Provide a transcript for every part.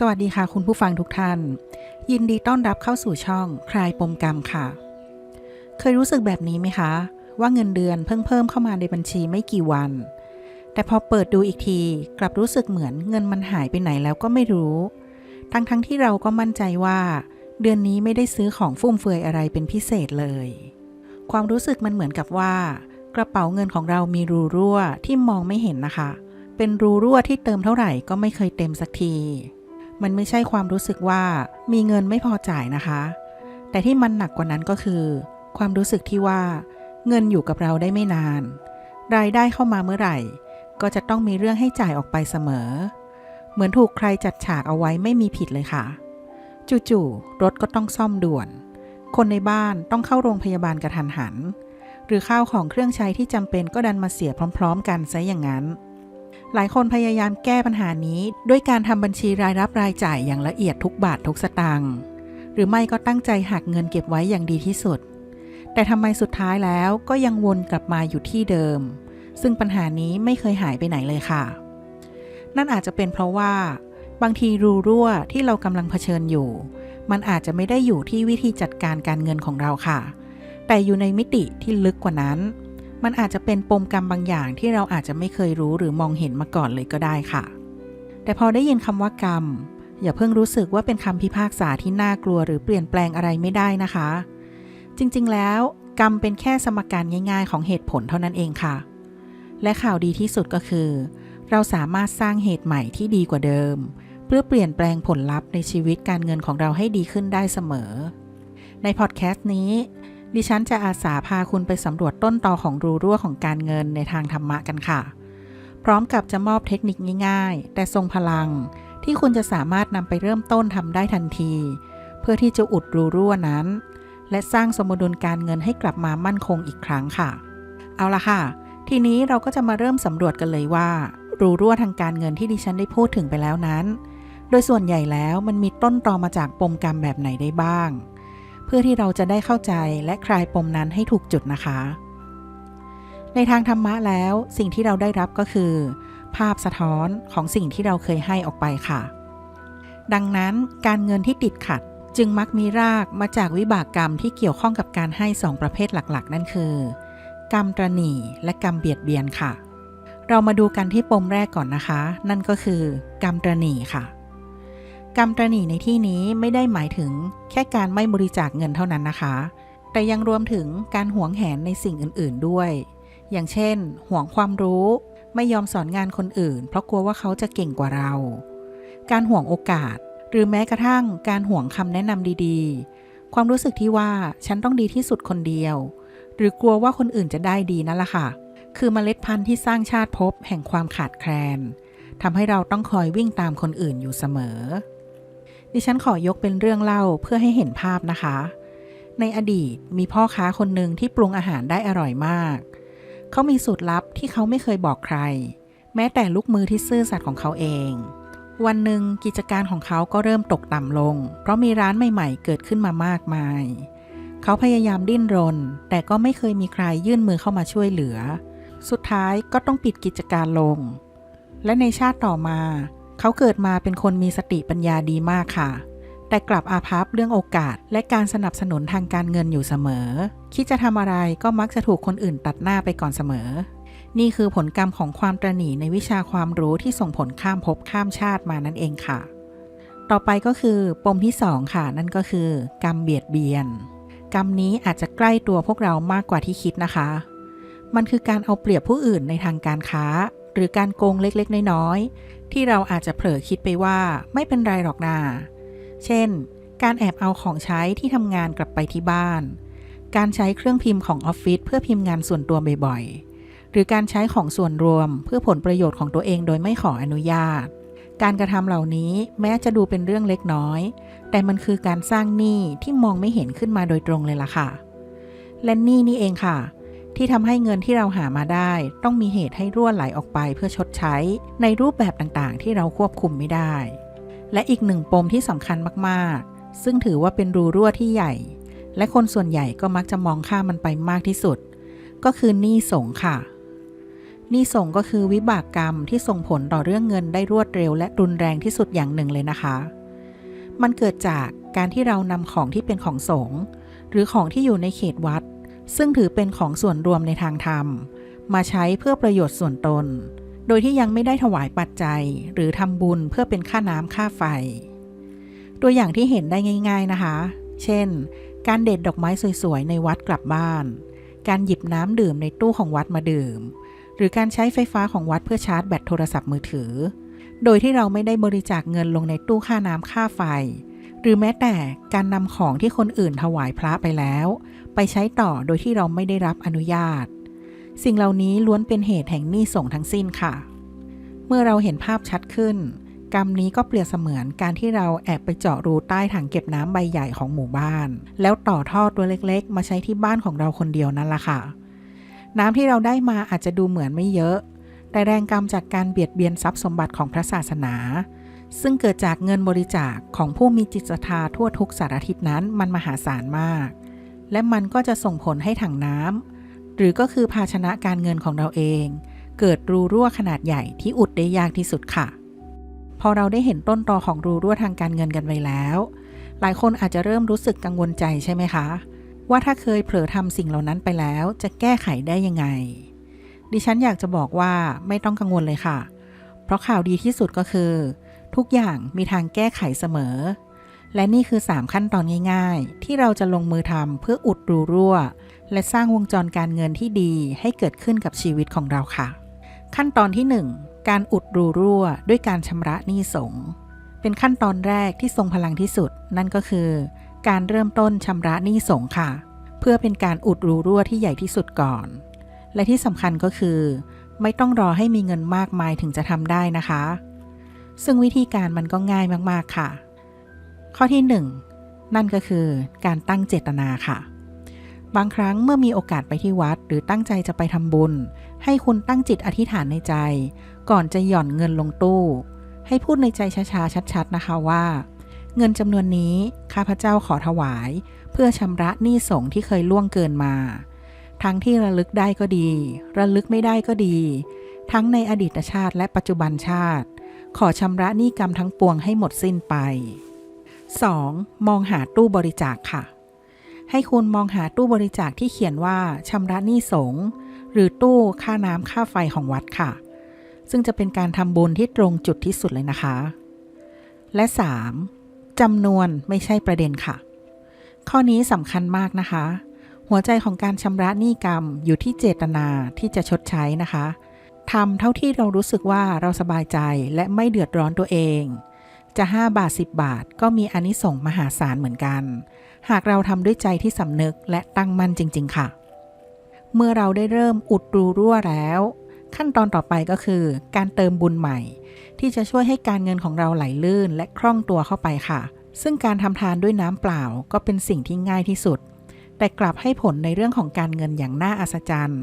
สวัสดีค่ะคุณผู้ฟังทุกท่าน ยินดีต้อนรับเข้าสู่ช่องคลายปมกรรมค่ะ เคยรู้สึกแบบนี้ไหมคะ ว่าเงินเดือนเพิ่งเพิ่มเข้ามาในบัญชีไม่กี่วัน แต่พอเปิดดูอีกทีกลับรู้สึกเหมือนเงินมันหายไปไหนแล้วก็ไม่รู้ ทั้งทั้งที่เราก็มั่นใจว่า เดือนนี้ไม่ได้ซื้อของฟุ่มเฟือยอะไรเป็นพิเศษเลย ความรู้สึกมันเหมือนกับว่า กระเป๋าเงินของเรามีรูรั่วที่มองไม่เห็นนะคะ เป็นรูรั่วที่เติมเท่าไหร่ก็ไม่เคยเต็มสักที มันไม่ใช่ความรู้สึกว่ามีเงินไม่พอจ่ายนะคะ แต่ที่มันหนักกว่านั้นก็คือ ความรู้สึกที่ว่าเงินอยู่กับเราได้ไม่นาน รายได้เข้ามาเมื่อไหร่ ก็จะต้องมีเรื่องให้จ่ายออกไปเสมอ เหมือนถูกใครจัดฉากเอาไว้ไม่มีผิดเลยค่ะ จู่ๆรถก็ต้องซ่อมด่วน คนในบ้านต้องเข้าโรงพยาบาลกระทันหัน หรือข้าวของเครื่องใช้ที่จำเป็นก็ดันมาเสียพร้อม ๆ กันซะอย่างนั้น หลายคนพยายามแก้ปัญหานี้ ด้วยการทำบัญชีรายรับรายจ่ายอย่างละเอียดทุกบาททุกสตางค์หรือไม่ก็ตั้งใจหักเงินเก็บไว้อย่างดีที่สุด แต่ทำไมสุดท้ายแล้วก็ยังวนกลับมาอยู่ที่เดิม ซึ่งปัญหานี้ไม่เคยหายไปไหนเลยค่ะ นั่นอาจจะเป็นเพราะว่า บางทีรูรั่วที่เรากำลังเผชิญอยู่ มันอาจจะไม่ได้อยู่ที่วิธีจัดการการเงินของเราค่ะ แต่อยู่ในมิติที่ลึกกว่านั้น มันอาจจะเป็นปมกรรมบางอย่างที่เราอาจจะไม่เคยรู้หรือมองเห็นมาก่อนเลยก็ได้ค่ะ แต่พอได้ยินคำว่ากรรม อย่าเพิ่งรู้สึกว่าเป็นคำพิพากษาที่น่ากลัวหรือเปลี่ยนแปลงอะไรไม่ได้นะคะ จริงๆ แล้ว กรรมเป็นแค่สมการง่าย ๆ ของเหตุผลเท่านั้นเองค่ะ และข่าวดีที่สุดก็คือ เราสามารถสร้างเหตุใหม่ที่ดีกว่าเดิม เพื่อเปลี่ยนแปลงผลลัพธ์ในชีวิตการเงินของเราให้ดีขึ้นได้เสมอ ในพอดแคสต์นี้ ดิฉันจะอาสาพาคุณไปสำรวจต้นตอของรูรั่วของการเงินในทางธรรมะกันค่ะ พร้อมกับจะมอบเทคนิคง่ายๆ แต่ทรงพลัง ที่คุณจะสามารถนำไปเริ่มต้นทำได้ทันที เพื่อที่จะอุดรูรั่วนั้น และสร้างสมดุลการเงินให้กลับมามั่นคงอีกครั้งค่ะ เอาละค่ะ ทีนี้เราก็จะมาเริ่มสำรวจกันเลยว่า รูรั่วทางการเงินที่ดิฉันได้พูดถึงไปแล้วนั้น โดยส่วนใหญ่แล้วมันมีต้นตอมาจากปมกรรมแบบไหนได้บ้าง เพื่อที่เราจะได้เข้าใจและคลายปมนั้นให้ถูกจุดนะคะ ในทางธรรมะแล้วสิ่งที่เราได้รับก็คือ ภาพสะท้อนของสิ่งที่เราเคยให้ออกไปค่ะ ดังนั้นการเงินที่ติดขัดจึงมักมีรากมาจากวิบากกรรมที่เกี่ยวข้องกับการให้สองประเภทหลักๆ นั่นคือ กรรมตรณีและกรรมเบียดเบียนค่ะ เรามาดูกันที่ปมแรกก่อนนะคะ นั่นก็คือกรรมตรณีค่ะ กรรมตรณีในที่นี้ไม่ได้หมายถึงแค่การไม่บริจาคเงินเท่านั้นนะคะ แต่ยังรวมถึงการหวงแหนในสิ่งอื่นๆด้วย อย่างเช่น หวงความรู้ ไม่ยอมสอนงานคนอื่น เพราะกลัวว่าเขาจะเก่งกว่าเรา การหวงโอกาส หรือแม้กระทั่งการหวงคำแนะนำดีๆ ความรู้สึกที่ว่าฉันต้องดีที่สุดคนเดียว หรือกลัวว่าคนอื่นจะได้ดีนั่นแหละค่ะ คือเมล็ดพันธุ์ที่สร้างชาติภพแห่งความขาดแคลนทำให้เราต้องคอยวิ่งตามคนอื่นอยู่เสมอ ดิฉันขอยกเป็นเรื่องเล่าเพื่อให้เห็นภาพนะคะ ในอดีตมีพ่อค้าคนหนึ่งที่ปรุงอาหารได้อร่อยมาก เขามีสูตรลับที่เขาไม่เคยบอกใคร แม้แต่ลูกมือที่ซื่อสัตย์ของเขาเอง วันหนึ่งกิจการของเขาก็เริ่มตกต่ำลง เพราะมีร้านใหม่ๆ เกิดขึ้นมามากมาย เขาพยายามดิ้นรน แต่ก็ไม่เคยมีใครยื่นมือเข้ามาช่วยเหลือ สุดท้ายก็ต้องปิดกิจการลง และในชาติต่อมา เขาเกิดมาเป็นคนมีสติปัญญาดีมากค่ะ แต่กลับอาภัพเรื่องโอกาส และการสนับสนุนทางการเงินอยู่เสมอ คิดจะทำอะไรก็มักจะถูกคนอื่นตัดหน้าไปก่อนเสมอ นี่คือผลกรรมของความตระหนีในวิชาความรู้ที่ส่งผลข้ามภพข้ามชาติมานั่นเองค่ะ ต่อไปก็คือปมที่ 2 ค่ะ นั่นก็คือ กรรมเบียดเบียน กรรมนี้อาจจะใกล้ตัวพวกเรามากกว่าที่คิดนะคะ มันคือการเอาเปรียบผู้อื่นในทางการค้า หรือการโกงเล็กๆ น้อยๆ ที่เราอาจจะเผลอคิดไปว่าไม่เป็นไรหรอกนา เช่น การแอบเอาของใช้ที่ทำงานกลับไปที่บ้าน การใช้เครื่องพิมพ์ของออฟฟิศเพื่อพิมพ์งานส่วนตัวบ่อยๆ หรือการใช้ของส่วนรวมเพื่อผลประโยชน์ของตัวเองโดยไม่ขออนุญาต การกระทำเหล่านี้แม้จะดูเป็นเรื่องเล็กน้อย แต่มันคือการสร้างหนี้ที่มองไม่เห็นขึ้นมาโดยตรงเลยล่ะค่ะ และหนี้นี่เองค่ะ ที่ทำให้เงินที่เราหามาได้ ต้องมีเหตุให้รั่วไหลออกไปเพื่อชดใช้ ในรูปแบบต่างๆ ที่เราควบคุมไม่ได้ และอีกหนึ่งปมที่สำคัญมากๆ ซึ่งถือว่าเป็นรูรั่วที่ใหญ่ และคนส่วนใหญ่ก็มักจะมองข้ามมันไปมากที่สุด ก็คือหนี้สงค่ะหนี่ส่งก็คือวิบากกรรมที่ส่งผลต่อเรื่องเงินได้รวดเร็วและรุนแรงที่สุดอย่างหนึ่งเลยนะคะ มันเกิดจากการที่เรานำของที่เป็นของสงฆ์หรือของที่อยู่ในเขตวัด ซึ่งถือเป็นของส่วนรวมในทางธรรม มาใช้เพื่อประโยชน์ส่วนตน โดยที่ยังไม่ได้ถวายปัจจัย หรือทำบุญเพื่อเป็นค่าน้ำค่าไฟ ตัวอย่างที่เห็นได้ง่าย ๆนะคะ เช่น การเด็ดดอกไม้สวยๆ ในวัดกลับบ้าน การหยิบน้ำดื่มในตู้ของวัดมาดื่ม หรือการใช้ไฟฟ้าของวัดเพื่อชาร์จแบตโทรศัพท์มือถือ โดยที่เราไม่ได้บริจาคเงินลงในตู้ค่าน้ำค่าไฟ หรือแม้แต่การนำของที่คนอื่นถวายพระไปแล้ว ไปใช้ต่อโดยที่เราไม่ได้รับอนุญาต สิ่งเหล่านี้ล้วนเป็นเหตุแห่งหนี้ส่งทั้งสิ้นค่ะ เมื่อเราเห็นภาพชัดขึ้น กรรมนี้ก็เปรียบเสมือนการที่เราแอบไปเจาะรูใต้ถังเก็บน้ำใบใหญ่ของหมู่บ้าน แล้วต่อท่อตัวเล็กๆ มาใช้ที่บ้านของเราคนเดียวนั่นละค่ะ น้ำที่เราได้มาอาจจะดูเหมือนไม่เยอะ แต่แรงกรรมจากการเบียดเบียนทรัพย์สมบัติของพระศาสนาซึ่งเกิดจากเงินบริจาคของผู้มีจิตศรัทธาทั่วทุกสารทิศนั้นมันมหาศาลมาก และมันก็จะส่งผลให้ถังน้ำหรือก็คือภาชนะการเงินของเราเอง เกิดรูรั่วขนาดใหญ่ที่อุดได้ยากที่สุดค่ะ พอเราได้เห็นต้นตอของรูรั่วทางการเงินกันไปแล้ว หลายคนอาจจะเริ่มรู้สึกกังวลใจใช่ไหมคะ ว่าถ้าเคยเผลอทำสิ่งเหล่านั้นไปแล้ว จะแก้ไขได้ยังไง ดิฉันอยากจะบอกว่าไม่ต้องกังวลเลยค่ะ เพราะข่าวดีที่สุดก็คือ ทุกอย่างมีทางแก้ไขเสมอ และนี่คือ 3 ขั้นตอนง่ายๆ ที่เราจะลงมือทำเพื่ออุดรูรั่ว และสร้างวงจรการเงินที่ดีให้เกิดขึ้นกับชีวิตของเราค่ะ ขั้นตอนที่ 1 การอุดรูรั่ว ด้วยการชำระหนี้สงเป็นขั้นตอนแรกที่ทรงพลังที่สุด นั่นก็คือ การเริ่มต้นชำระหนี้สงค่ะ เพื่อเป็นการอุดรูรั่วที่ใหญ่ที่สุดก่อน และที่สำคัญก็คือ ไม่ต้องรอให้มีเงินมากมายถึงจะทำได้นะคะ ซึ่งวิธีการมันก็ง่ายมากๆค่ะ ข้อที่ 1 นั่นก็คือการตั้งเจตนาค่ะ บางครั้งเมื่อมีโอกาสไปที่วัด หรือตั้งใจจะไปทำบุญ ให้คุณตั้งจิตอธิษฐานในใจ ก่อนจะหย่อนเงินลงตู้ ให้พูดในใจช้าๆชัด ๆนะคะว่า เงินจำนวนนี้ข้าพเจ้าขอถวาย เพื่อชำระหนี้สงที่เคยล่วงเกินมา ทั้งที่ระลึกได้ก็ดี ระลึกไม่ได้ก็ดี ทั้งในอดีตชาติและปัจจุบันชาติ ขอชำระหนี้กรรมทั้งปวงให้หมดสิ้นไป 2. มองหาตู้บริจาคค่ะ ให้คุณมองหาตู้บริจาคที่เขียนว่าชำระหนี้สงฆ์หรือตู้ค่าน้ำค่าไฟของวัดค่ะ ซึ่งจะเป็นการทำบุญที่ตรงจุดที่สุดเลยนะคะ และ 3. จำนวนไม่ใช่ประเด็นค่ะ ข้อนี้สำคัญมากนะคะ หัวใจของการชำระหนี้กรรมอยู่ที่เจตนาที่จะชดใช้นะคะทำเท่าที่เรารู้สึกว่าเราสบายใจและไม่เดือดร้อนตัวเอง จะ 5 บาท 10 บาท ก็มีอนิสงส์มหาศาลเหมือนกัน หากเราทำด้วยใจที่สำนึกและตั้งมั่นจริง ๆ ค่ะ เมื่อเราได้เริ่มอุดรูรั่วแล้ว ขั้นตอนต่อไปก็คือ การเติมบุญใหม่ ที่จะช่วยให้การเงินของเราไหลลื่นและคล่องตัวเข้าไปค่ะ ซึ่งการทำทานด้วยน้ำเปล่าก็เป็นสิ่งที่ง่ายที่สุด แต่กลับให้ผลในเรื่องของการเงินอย่างน่าอัศจรรย์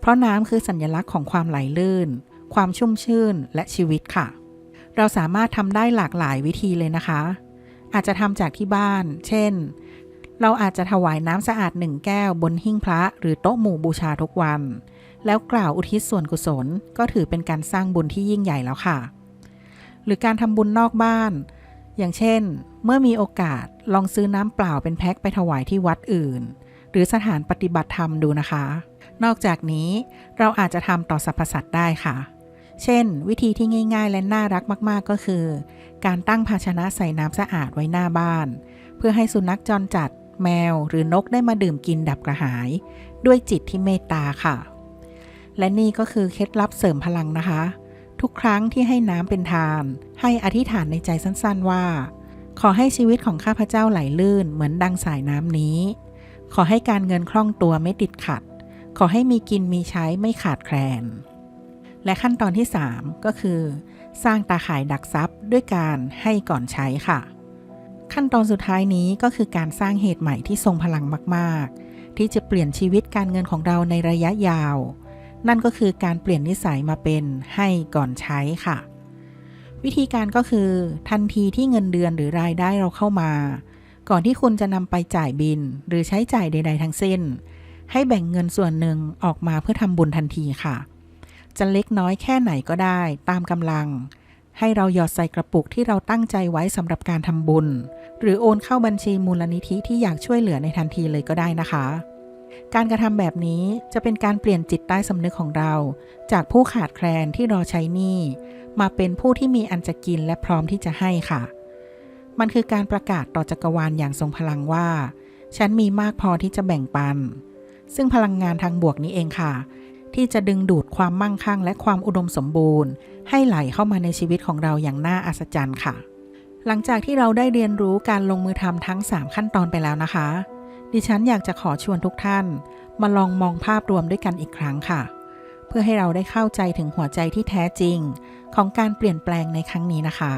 เพราะน้ำคือสัญลักษณ์ของความไหลลื่น ความชุ่มชื่นและชีวิตค่ะ เราสามารถทำได้หลากหลายวิธีเลยนะคะ อาจจะทำจากที่บ้าน เช่น เราอาจจะถวายน้ำสะอาดหนึ่งแก้วบนหิ้งพระหรือโต๊ะหมู่บูชาทุกวัน แล้วกล่าวอุทิศส่วนกุศล ก็ถือเป็นการสร้างบุญที่ยิ่งใหญ่แล้วค่ะ หรือการทำบุญนอกบ้าน อย่างเช่น เมื่อมีโอกาสลองซื้อน้ำเปล่าเป็นแพ็คไปถวายที่วัดอื่น หรือสถานปฏิบัติธรรมดูนะคะ นอกจากนี้เราอาจจะทำต่อสรรพสัตว์ได้ค่ะ เช่น วิธีที่ง่ายๆ และน่ารักมากๆ ก็คือ การตั้งภาชนะใส่น้ำสะอาดไว้หน้าบ้าน เพื่อให้สุนัขจรจัดแมวหรือนกได้มาดื่มกินดับกระหาย ด้วยจิตที่เมตตาค่ะ และนี่ก็คือเคล็ดลับเสริมพลังนะคะ ทุกครั้งที่ให้น้ำเป็นทาน ให้อธิษฐานในใจสั้นๆว่า ขอให้ชีวิตของข้าพเจ้าไหลลื่นเหมือนดังสายน้ำนี้ ขอให้การเงินคล่องตัวไม่ติดขัด ขอให้มีกินมีใช้ไม่ขาดแคลน และขั้นตอนที่ 3 ก็คือ สร้างตาข่ายดักทรัพย์ด้วยการให้ก่อนใช้ค่ะ ขั้นตอนสุดท้ายนี้ก็คือการสร้างเหตุใหม่ที่ทรงพลังมากๆ ที่จะเปลี่ยนชีวิตการเงินของเราในระยะยาว นั่นก็คือการเปลี่ยนนิสัยมาเป็นให้ก่อนใช้ค่ะ วิธีการก็คือ ทันทีที่เงินเดือนหรือรายได้เราเข้ามา ก่อนที่คุณจะนำไปจ่ายบิน หรือใช้จ่ายใด ๆ ทั้งสิ้น ให้แบ่งเงินส่วนหนึ่งออกมาเพื่อทำบุญทันทีค่ะ จะเล็กน้อยแค่ไหนก็ได้ ตามกำลัง ให้เราหยอดใส่กระปุกที่เราตั้งใจไว้สำหรับการทำบุญ หรือโอนเข้าบัญชีมูลนิธิที่อยากช่วยเหลือในทันทีเลยก็ได้นะคะ การกระทำแบบนี้จะเป็นการเปลี่ยนจิตใต้สำนึกของเรา จากผู้ขาดแคลนที่รอใช้หนี้มาเป็นผู้ที่มีอันจะกินและพร้อมที่จะให้ค่ะ มันคือการประกาศต่อจักรวาลอย่างทรงพลังว่า ฉันมีมากพอที่จะแบ่งปัน ซึ่งพลังงานทางบวกนี้เองค่ะ ที่จะดึงดูดความมั่งคั่งและความอุดมสมบูรณ์ ให้ไหลเข้ามาในชีวิตของเราอย่างน่าอัศจรรย์ค่ะ หลังจากที่เราได้เรียนรู้การลงมือทำทั้ง 3 ขั้นตอนไปแล้วนะคะ ดิฉันอยากจะขอชวนทุกท่าน มาลองมองภาพรวมด้วยกันอีกครั้งค่ะ เพื่อให้เราได้เข้าใจถึงหัวใจที่แท้จริง ของการเปลี่ยนแปลงในครั้งนี้นะคะ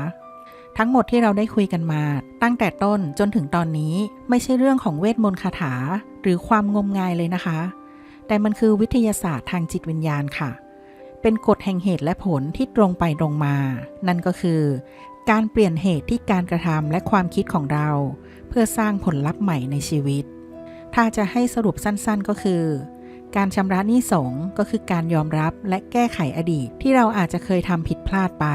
ทั้งหมดที่เราได้คุยกันมา ตั้งแต่ต้นจนถึงตอนนี้ไม่ใช่เรื่องของเวทมนต์คาถา หรือความงมงายเลยนะคะ แต่มันคือวิทยาศาสตร์ทางจิตวิญญาณค่ะ เป็นกฎแห่งเหตุและผลที่ตรงไปตรงมา นั่นก็คือ การเปลี่ยนเหตุที่การกระทำและความคิดของเรา เพื่อสร้างผลลัพธ์ใหม่ในชีวิต ถ้าจะให้สรุปสั้นๆก็คือ การชำระหนี้สงก็คือการยอมรับและแก้ไขอดีตที่เราอาจจะเคยทำผิดพลาดไป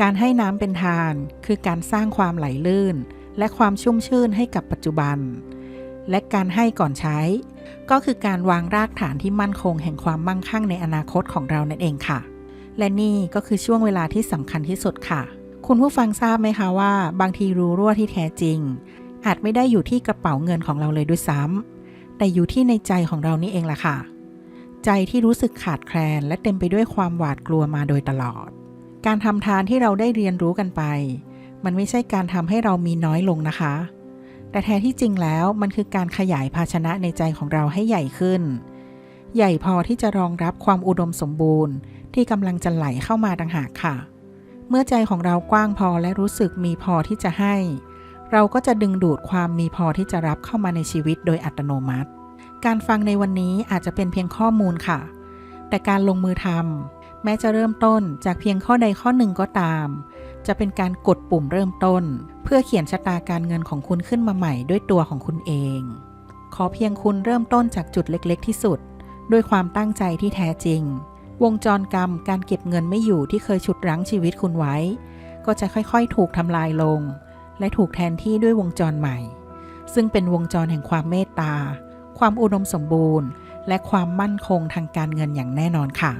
การให้น้ำเป็นทาน คือการสร้างความไหลลื่น และความชุ่มชื่นให้กับปัจจุบัน และการให้ก่อนใช้ ก็คือการวางรากฐานที่มั่นคงแห่งความมั่งคั่งในอนาคตของเรานั่นเองค่ะ และนี่ก็คือช่วงเวลาที่สำคัญที่สุดค่ะ คุณผู้ฟังทราบไหมคะว่า บางทีรู้รั่วที่แท้จริง อาจไม่ได้อยู่ที่กระเป๋าเงินของเราเลยด้วยซ้ำแต่อยู่ที่ในใจของเรานี่เองล่ะค่ะ ใจที่รู้สึกขาดแคลน และเต็มไปด้วยความหวาดกลัวมาโดยตลอด การทำทานที่เราได้เรียนรู้กันไป มันไม่ใช่การทำให้เรามีน้อยลงนะคะ แต่แท้ที่จริงแล้วมันคือการขยายภาชนะในใจของเราให้ใหญ่ขึ้น ใหญ่พอที่จะรองรับความอุดมสมบูรณ์ ที่กำลังจะไหลเข้ามาต่างหากค่ะ เมื่อใจของเรากว้างพอและรู้สึกมีพอที่จะให้ เราก็จะดึงดูดความมีพอที่จะรับเข้ามาในชีวิตโดยอัตโนมัติ การฟังในวันนี้อาจจะเป็นเพียงข้อมูลค่ะ แต่การลงมือทำแม้จะเริ่มต้นจากเพียงข้อใดข้อหนึ่งก็ตาม จะเป็นการกดปุ่มเริ่มต้น เพื่อเขียนชะตาการเงินของคุณขึ้นมาใหม่ด้วยตัวของคุณเอง ขอเพียงคุณเริ่มต้นจากจุดเล็กๆ ที่สุด ด้วยความตั้งใจที่แท้จริง วงจรกรรมการเก็บเงินไม่อยู่ที่เคยฉุดรั้งชีวิตคุณไว้ ก็จะค่อยๆ ถูกทำลายลง และถูกแทนที่ด้วยวงจรใหม่ ซึ่งเป็นวงจรแห่งความเมตตา ความอุดมสมบูรณ์ และความมั่นคงทางการเงินอย่างแน่นอนค่ะ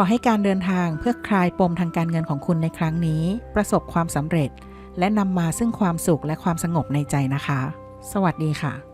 ขอให้การเดินทางเพื่อคลายปมทางการเงินของคุณในครั้งนี้ ประสบความสำเร็จ และนำมาซึ่งความสุขและความสงบในใจนะคะ สวัสดีค่ะ